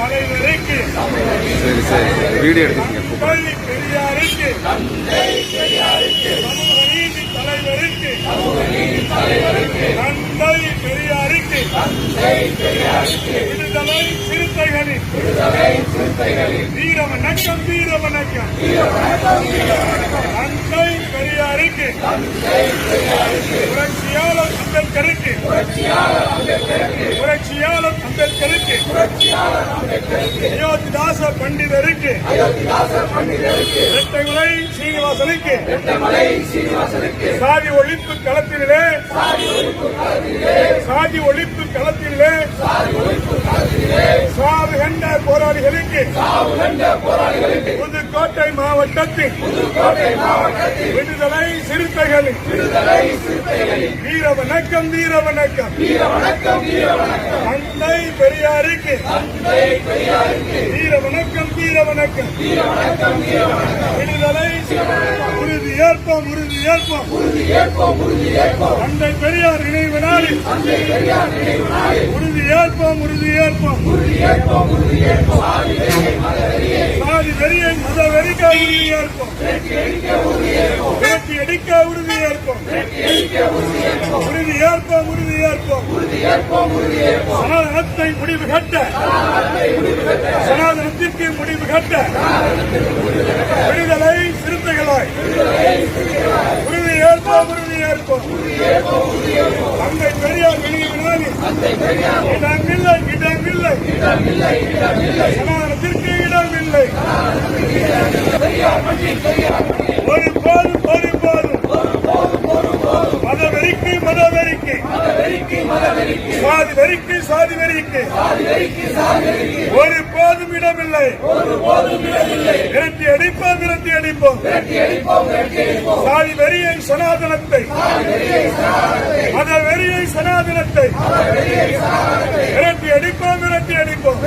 தலைவருக்கு. சரி சரி. வீடியோ எடுத்துக்கங்க தந்தை பெரியாருக்கு. சமூக நீதி தலைவருக்கு. தந்தை பெரியாருக்கு. விடுதலை சிறுத்தைகளின். வீர வணக்கம் வீர வணக்கம் தந்தை பெரியாருக்கு புரட்சியாளர் அம்பேத்கருக்கு. புரட்சியாளர் அம்பேத்கருக்கு. அயோத்திதாச பண்டிதருக்கு. இரட்டைமலை சீனிவாசனுக்கு. சாதி ஒழிப்பு களத்திலே. சாதி ஒழிப்பு களத்திலே. சாவு கண்ட போராளிகளுக்கு. புதுக்கோட்டை மாவட்டத்தில் விடுதலை சிறுத்தைகளின் வீர வணக்கம் வீர வணக்கம் தந்தை பெரியாருக்கு வீர வணக்கம் வீர வணக்கம் விடுதலை உறுதி ஏற்போம் உறுதி ஏற்போம். தந்தை பெரியார் நினைவு நாளில் உறுதி ஏற்போம் உறுதி ஏற்போம். சாதி வெறியை மத வெறிக்க உறுதி ஏற்போம் விரட்டி அடிக்க உறுதி ஏற்போம் உறுதி ஏற்போம் சனாதனத்தை முடிவு கட்ட சனாதனத்திற்கு முடிவு கட்ட விடுதலை சிறுத்தைகளாய் உறுதியேற்போம் உறுதியேற்போம் அங்கை பெரியார் வெளியே நாளில் இடமில்லை இடமில்லை இல்லை. இடமில்லை ஒரு போதும் ஒரு போதும் மதவெறிக்கு மதவெறிக்கு சாதி வெறிக்கு சாதி வெறிக்கு. ஒரு போதும் இடமில்லை. விரட்டி அடிப்போம் விரட்டி அடிப்போம். சாதி வெறியை சனாதனத்தை. மத வெறியை சனாதனத்தை. விரட்டி அடிப்போம் விரட்டி அடிப்போம்.